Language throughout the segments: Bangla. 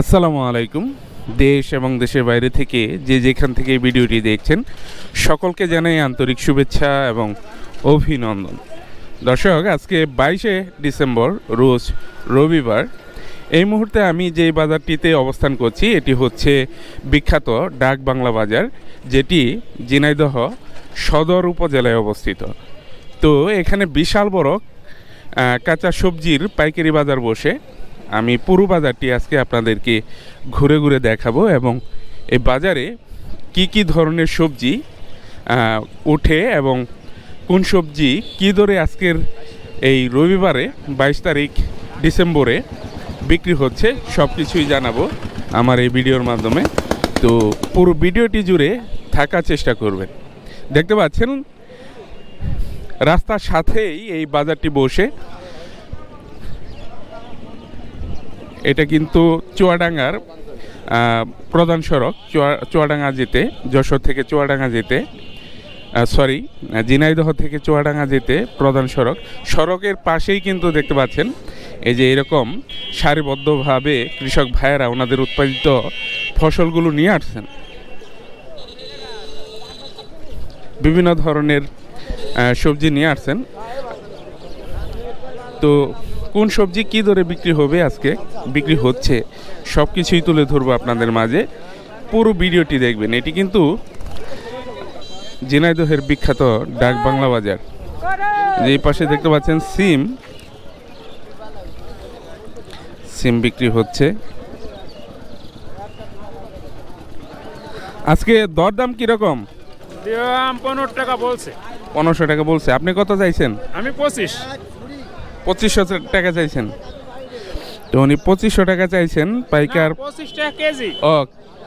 আসসালামু আলাইকুম। দেশ এবং দেশের বাইরে থেকে যে যেখান থেকে ভিডিওটি দেখছেন, সকলকে জানাই আন্তরিক শুভেচ্ছা এবং অভিনন্দন। দর্শক, আজকে বাইশে ডিসেম্বর, রোজ রবিবার। এই মুহূর্তে আমি যে বাজারটিতে অবস্থান করছি, এটি হচ্ছে বিখ্যাত ডাক বাংলা বাজার, যেটি ঝিনাইদহ সদর উপজেলায় অবস্থিত। তো এখানে বিশাল বড় কাঁচা সবজির পাইকারি বাজার বসে। আমি পুরো বাজারটি আজকে আপনাদেরকে ঘুরে ঘুরে দেখাবো এবং এই বাজারে কি কি ধরনের সবজি ওঠে এবং কোন সবজি কী দরে আজকের এই রবিবারে বাইশ তারিখ ডিসেম্বরে বিক্রি হচ্ছে সব কিছুই জানাব আমার এই ভিডিওর মাধ্যমে। তো পুরো ভিডিওটি জুড়ে থাকার চেষ্টা করবেন। দেখতে পাচ্ছেন, রাস্তার সাথেই এই বাজারটি বসে। এটা কিন্তু চুয়াডাঙ্গার প্রধান সড়ক, চুয়া- চুয়াডাঙ্গা যেতে, যশোর থেকে চুয়াডাঙ্গা যেতে সরি ঝিনাইদহ থেকে চুয়াডাঙ্গা যেতে প্রধান সড়ক। সড়কের পাশেই কিন্তু দেখতে পাচ্ছেন, এই যে এরকম সারিবদ্ধভাবে কৃষক ভাইয়েরা ওনাদের উৎপাদিত ফসলগুলো নিয়ে আসছেন। বিভিন্ন ধরনের সবজি নিয়ে আসছেন। তো কোন সবজি কী দরে বিক্রি হবে আজকে? বিক্রি হচ্ছে। সব কিছুই তুলে ধরবো আপনাদের মাঝে। পুরো ভিডিওটি দেখবেন। এটি কিন্তু ঝিনাইদহের বিখ্যাত ডাক বাংলা বাজার। যে পাশে দেখতে পাচ্ছেন সিম। সিম বিক্রি হচ্ছে। আজকে দরদাম কীরকম? পনেরো টাকা বলছে। পনেরোশো টাকা বলছে। আপনি কত চাইছেন? আমি পঁচিশ। পঁচিশশো টাকা চাইছেন। তো উনি পঁচিশশো টাকা চাইছেন পাইকার পঁচিশ টাকা কেজি। ও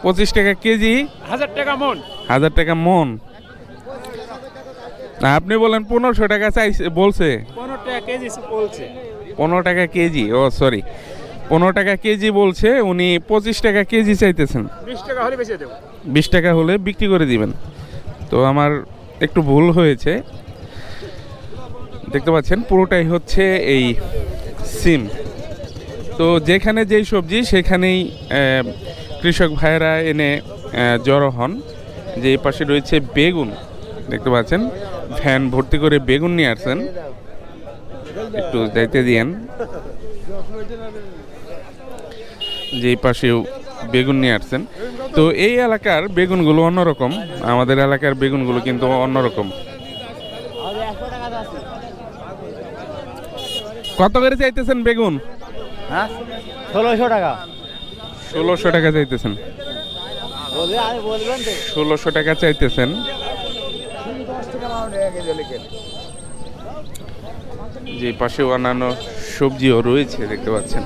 পঁচিশ টাকা কেজি? হাজার টাকা মন। হাজার টাকা মন। না আপনি বলেন পনেরোশো টাকা চাইছে বলছে। পনেরো টাকা কেজি বলছে। পনেরো টাকা কেজি ও সরি পনেরো টাকা কেজি বলছে উনি পঁচিশ টাকা কেজি চাইতেছেন। বিশ টাকা হলে বেঁচে দেবো। বিশ টাকা হলে বিক্রি করে দিবেন। তো আমার একটু ভুল হয়েছে। দেখতে পাচ্ছেন, পুরোটাই হচ্ছে এই সিম। তো যেখানে যেই সবজি, সেখানেই কৃষক ভাইয়েরা এনে জড়ো হন। যে এই পাশে রয়েছে বেগুন, দেখতে পাচ্ছেন। ভ্যান ভর্তি করে বেগুন নিয়ে আসছেন। একটু যাইতে দিয়েন। যে পাশেও বেগুন নিয়ে আসছেন। তো এই এলাকার বেগুনগুলো অন্যরকম। আমাদের এলাকার বেগুনগুলো কিন্তু অন্যরকম। কত করে চাইতেছেন বেগুন? হ্যাঁ? ষোলোশো টাকা। ষোলোশো টাকা চাইতেছেন। ষোলোশো টাকা চাইতেছেন। যে পাশে অন্যান্য সবজিও রয়েছে দেখতে পাচ্ছেন।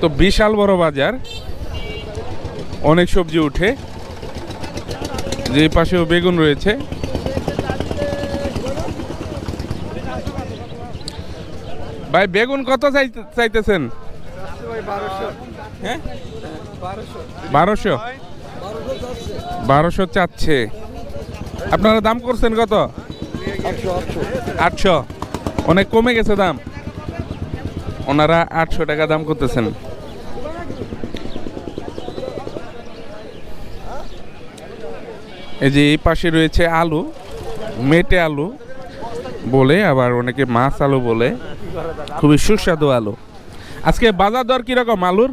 তো বিশাল বড় বাজার। অনেক সবজি উঠে। যে পাশেও বেগুন রয়েছে। ভাই, বেগুন কত চাইতে- চাইতেছেন? হ্যাঁ? বারোশো। বারোশো চাচ্ছে। আপনারা দাম করছেন কত? আটশো। অনেক কমে গেছে দাম। ওনারা আটশো টাকা দাম করতেছেন। এই যে এই পাশে রয়েছে আলু, মেটে আলু বলে, আবার অনেকে মাছ আলু বলে। খুবই সুস্বাদু আলু। আজকে বাজার দর কীরকম আলুর?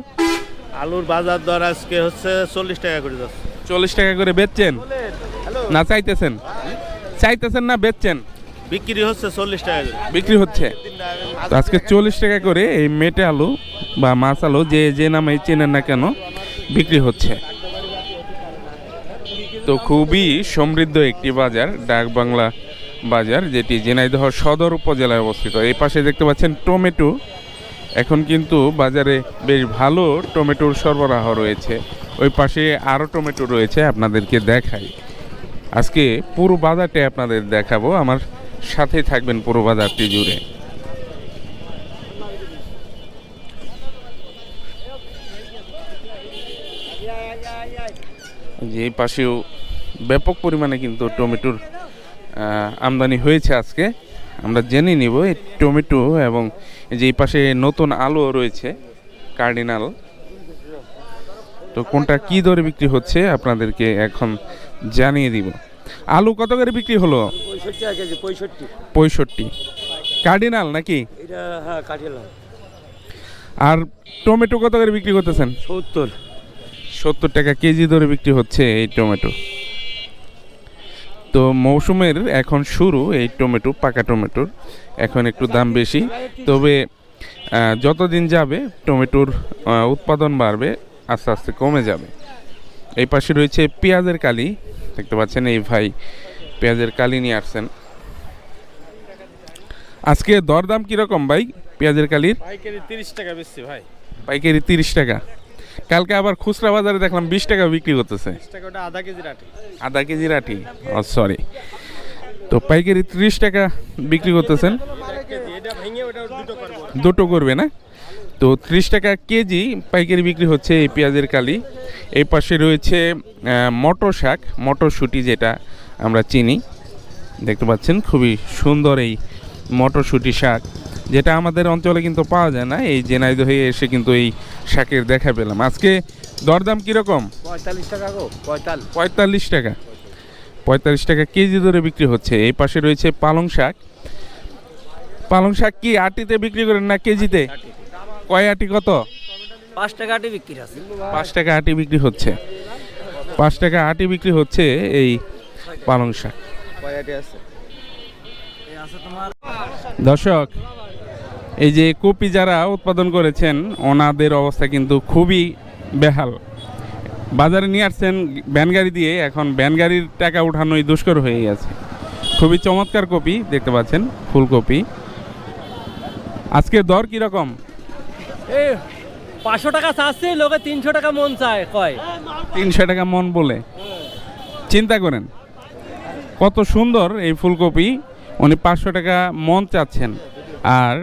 আলুর বাজার দর আজকে হচ্ছে চল্লিশ টাকা করে যাচ্ছে। চল্লিশ টাকা করে বেচছেন? না চাইতেছেন? চাইতেছেন না বেচছেন? বিক্রি হচ্ছে চল্লিশ টাকা করে। বিক্রি হচ্ছে। আজকে চল্লিশ টাকা করে এই মেটে আলু বা মাছ আলু যে যে নামে চেনেন না কেন বিক্রি হচ্ছে। তো খুবই সমৃদ্ধ একটি বাজার ডাক বাংলা বাজার, যেটি ঝিনাইদহ সদর উপজেলায় অবস্থিত। এই পাশে দেখতে পাচ্ছেন টমেটো। এখন কিন্তু বাজারে বেশ ভালো টমেটোর সরবরাহ রয়েছে। ওই পাশে আরও টমেটো রয়েছে, আপনাদেরকে দেখাই। আজকে পুরো বাজারটা আপনাদের দেখাবো। আমার সাথে থাকবেন পুরো বাজারটি জুড়ে। যে পাশেও ব্যাপক পরিমাণে কিন্তু টমেটোর আমদানি হয়েছে আজকে। আমরা জেনে নিব এই টমেটো এবং যে পাশে নতুন আলু রয়েছে কার্ডিনাল। তো কোনটা কি দরে বিক্রি হচ্ছে আপনাদেরকে এখন জানিয়ে দিব। আলু কত করে বিক্রি হলো? পঁয়ষট্টি কার্ডিনাল নাকি? হ্যাঁ আর টমেটো কত করে বিক্রি করতেছেন? সত্তর। সত্তর টাকা কেজি দরে বিক্রি হচ্ছে এই টমেটো। তো মৌসুমের এখন শুরু এই টমেটো পাকা টমেটোর। এখন একটু দাম বেশি। তবে যতদিন যাবে টমেটোর উৎপাদন বাড়বে আস্তে আস্তে কমে যাবে। এই পাশে রয়েছে পেঁয়াজের কালি। দেখতে পাচ্ছেন এই ভাই পেঁয়াজের কালি নিয়ে আসছেন। আজকে দরদাম কীরকম ভাই পেঁয়াজের কালির? পাইকারি তিরিশ টাকা বেশি ভাই। পাইকারি তিরিশ টাকা। কালকে আবার খুচরা বাজারে দেখলাম বিশ টাকা বিক্রি করতেছে। আধা কেজি রাটি আধা কেজি রাঠি ও সরি তো পাইকারি তিরিশ টাকা বিক্রি করতেছেন। দুটো করবে না? তো ত্রিশ টাকা কেজি পাইকারি বিক্রি হচ্ছে এই পেঁয়াজের কালি। এই পাশে রয়েছে মটর শাক মটরশুঁটি যেটা আমরা চিনি। দেখতে পাচ্ছেন খুবই সুন্দর এই মটরশুঁটি শাক। যেটা আমাদের অঞ্চলে কিন্তু পাওয়া যায় না এই জেনাইদ হয়ে এসে কিন্তু এই শাকের দেখা পেলাম। আজকে দরদাম কীরকম? পঁয়তাল্লিশ টাকা গো পঁয়তাল্লিশ। পঁয়তাল্লিশ টাকা। পঁয়তাল্লিশ টাকা কেজি ধরে বিক্রি হচ্ছে। এই পাশে রয়েছে পালং শাক। পালং শাক কি আটিতে বিক্রি করেন না কেজিতে? কয় আটি কত? পাঁচ টাকা আটি বিক্রি আছে। পাঁচ টাকা আটি বিক্রি হচ্ছে। পাঁচ টাকা আটি বিক্রি হচ্ছে এই পালং শাক। কয় আটি আছে আছে? দর্শক এই যে কপি যারা উৎপাদন করেছেন ওনাদের অবস্থা কিন্তু খুবই বেহাল। বাজারে নিয়ে আসছেন ভ্যান গাড়ি দিয়ে এখন ভ্যান গাড়ির টাকা উঠানোই দুষ্কর হয়ে গেছে। খুবই চমৎকার কপি দেখতে পাচ্ছেন ফুলকপি। আজকে দর কীরকম এই পাঁচশো টাকা চাচ্ছি লোকে তিনশো টাকা মন চায় কয়। তিনশো টাকা মন বলে। চিন্তা করেন কত সুন্দর এই ফুলকপি উনি পাঁচশো টাকা মন চাচ্ছেন। আর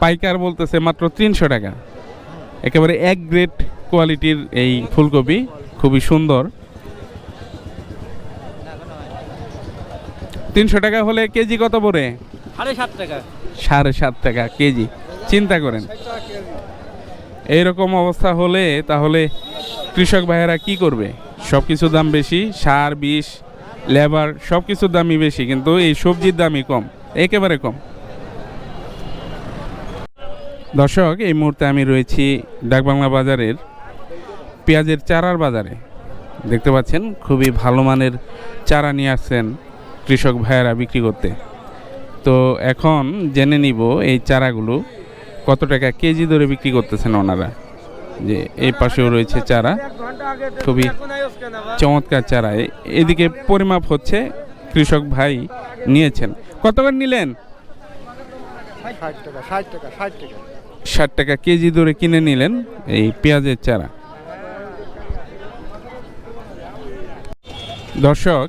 পাইকার বলতেছে মাত্র তিনশো টাকা। একেবারে এক গ্রেড কোয়ালিটির এই ফুলকপি খুবই সুন্দর। তিনশো টাকা হলে কেজি কত পড়ে? সাড়ে সাত টাকা। সাড়ে সাত টাকা কেজি। চিন্তা করেন। এইরকম অবস্থা হলে তাহলে কৃষক ভাইয়েরা কি করবে? সব কিছুর দাম বেশি সার বিষ লেবার সব কিছুর দামই বেশি কিন্তু এই সবজির দামই কম একেবারে কম। দর্শক, এই মুহূর্তে আমি রয়েছি ডাকবাংলা বাজারের পেঁয়াজের চারার বাজারে। দেখতে পাচ্ছেন, খুবই ভালো মানের চারা নিয়ে আসছেন কৃষক ভাইয়েরা বিক্রি করতে। তো এখন জেনে নিব এই চারাগুলো কত টাকা কেজি ধরে বিক্রি করতেছেন ওনারা। যে এই পাশেও রয়েছে চারা, খুবই চমৎকার চারা। এদিকে পরিমাপ হচ্ছে কৃষক ভাই নিয়েছেন। কত করে নিলেন? ষাট টাকা ষাট টাকা ষাট টাকা। ষাট টাকা কেজি ধরে কিনে নিলেন এই পেঁয়াজের চারা। দর্শক,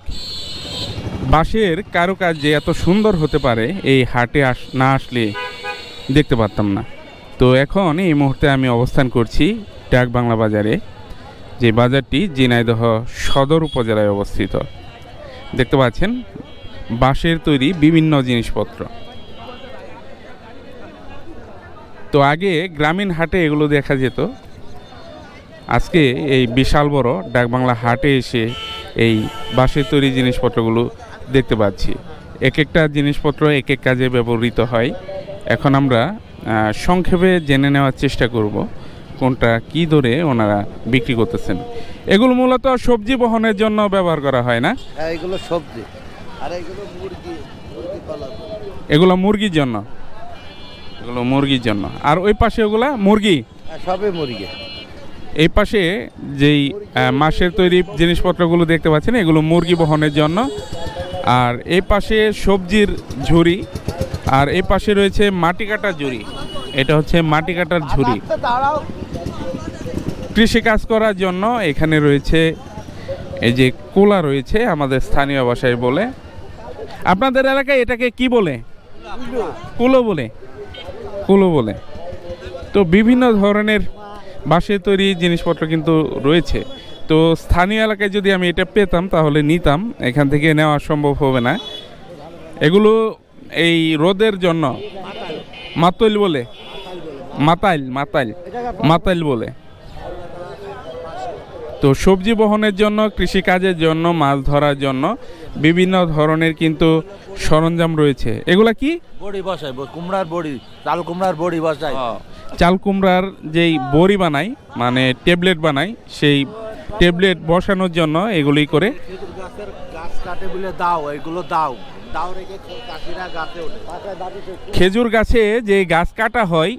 বাঁশের কারুকাজ যে এত সুন্দর হতে পারে এই হাটে আস, না আসলে দেখতে পারতাম না। তো এখন এই মুহূর্তে আমি অবস্থান করছি ডাক বাংলা বাজারে, যে বাজারটি ঝিনাইদহ সদর উপজেলায় অবস্থিত। দেখতে পাচ্ছেন, বাঁশের তৈরি বিভিন্ন জিনিসপত্র। তো আগে গ্রামীণ হাটে এগুলো দেখা যেত। আজকে এই বিশাল বড় ডাকবাংলা হাটে এসে এই বাঁশের তৈরি জিনিসপত্রগুলো দেখতে পাচ্ছি। এক একটা জিনিসপত্র এক এক কাজে ব্যবহৃত হয়। এখন আমরা সংক্ষেপে জেনে নেওয়ার চেষ্টা করব কোনটা কি দরে ওনারা বিক্রি করতেছেন। এগুলো মূলত সবজি বহনের জন্য ব্যবহার করা হয় না? হ্যাঁ এগুলো সবজি। আর এগুলো মুরগি এগুলো মুরগির জন্য? এগুলো মুরগির জন্য। আর ওই পাশে ওগুলা মুরগি? হ্যাঁ সবই মুরগি। এই পাশে যেই মাছের তৈরি জিনিসপত্রগুলো দেখতে পাচ্ছেন এগুলো মুরগি বহনের জন্য। আর এই পাশে সবজির ঝুড়ি আর এই পাশে রয়েছে মাটি কাটার ঝুড়ি। এটা হচ্ছে মাটি কাটার ঝুড়ি। দাঁড়াও। কৃষি কাজ করার জন্য এখানে রয়েছে এই যে কোলা রয়েছে আমাদের স্থানীয় ভাষায় বলে। আপনাদের এলাকায় এটাকে কি বলে? কুলো বলে। কুলো বলে। তো বিভিন্ন ধরনের বাঁশে তৈরি জিনিসপত্র কিন্তু রয়েছে। তো স্থানীয় এলাকায় যদি আমি এটা পেতাম, তাহলে নিতাম। এখান থেকে নেওয়া সম্ভব হবে না। এগুলো এই রোদের জন্য মাতল বলে। মাতাইল মাতাইল মাতাইল বলে। তো সবজি বহনের জন্য কৃষিকাজের জন্য মাছ ধরার জন্য বিভিন্ন ধরনের কিন্তু সরঞ্জাম রয়েছে। এগুলা কি? বড়ি বসাই কুমড়ার বড়ি চাল কুমড়ার বড়ি বসাই। চাল কুমড়ার যেই বড়ি বানাই মানে ট্যাবলেট বানাই সেই ট্যাবলেট বসানোর জন্য এগুলি করে। গাছ কাটে বলে দাও এগুলো দাও। খেজুর গাছে যে গাছ কাটা হয়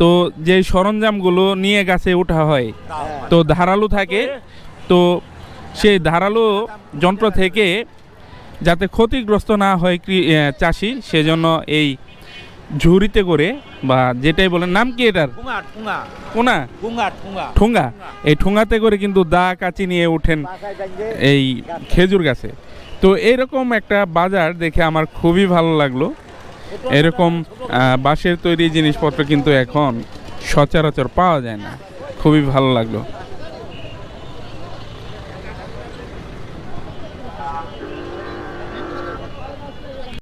তো যে সরঞ্জামগুলো নিয়ে গাছে ওঠা হয় তো ধারালো থাকে তো সেই ধারালো যন্ত্র থেকে যাতে ক্ষতিগ্রস্ত না হয় কৃ- চাষি সেজন্য এই ঝুড়িতে করে বা যেটাই বলেন নাম কি এটার? কোনা ঠুঙ্গা? এই ঠুঙ্গাতে করে কিন্তু দা কাচি নিয়ে উঠেন এই খেজুর গাছে। তো এরকম একটা বাজার দেখে আমার খুবই ভালো লাগল। এরকম বাঁশের তৈরি জিনিসপত্র কিন্তু এখন সচরাচর পাওয়া যায় না। খুবই ভালো লাগল।